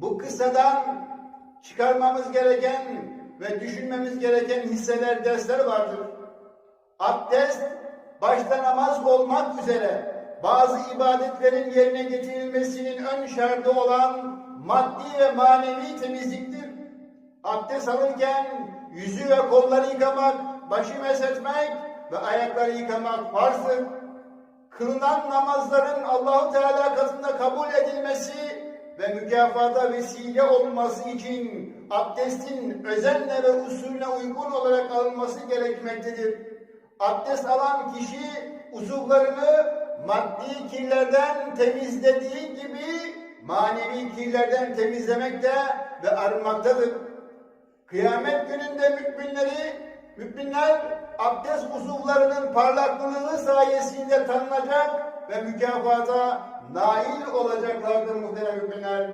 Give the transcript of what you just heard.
bu kıssadan çıkarmamız gereken ve düşünmemiz gereken hisseler, dersler vardır. Abdest, başta namaz olmak üzere bazı ibadetlerin yerine getirilmesinin ön şartı olan maddi ve manevi temizliktir. Abdest alırken yüzü ve kolları yıkamak, başı mesetmek ve ayakları yıkamak farzdır. Kılınan namazların Allahu Teala katında kabul edilmesi ve mükafata vesile olması için abdestin özenle ve usulüne uygun olarak alınması gerekmektedir. Abdest alan kişi uzuvlarını maddi kirlerden temizlediği gibi manevi kirlerden temizlemekte ve arınmaktadır. Kıyamet gününde müminleri, müminler abdest uzuvlarının parlaklılığı sayesinde tanınacak ve mükafata nail olacaklardır muhterem müminler.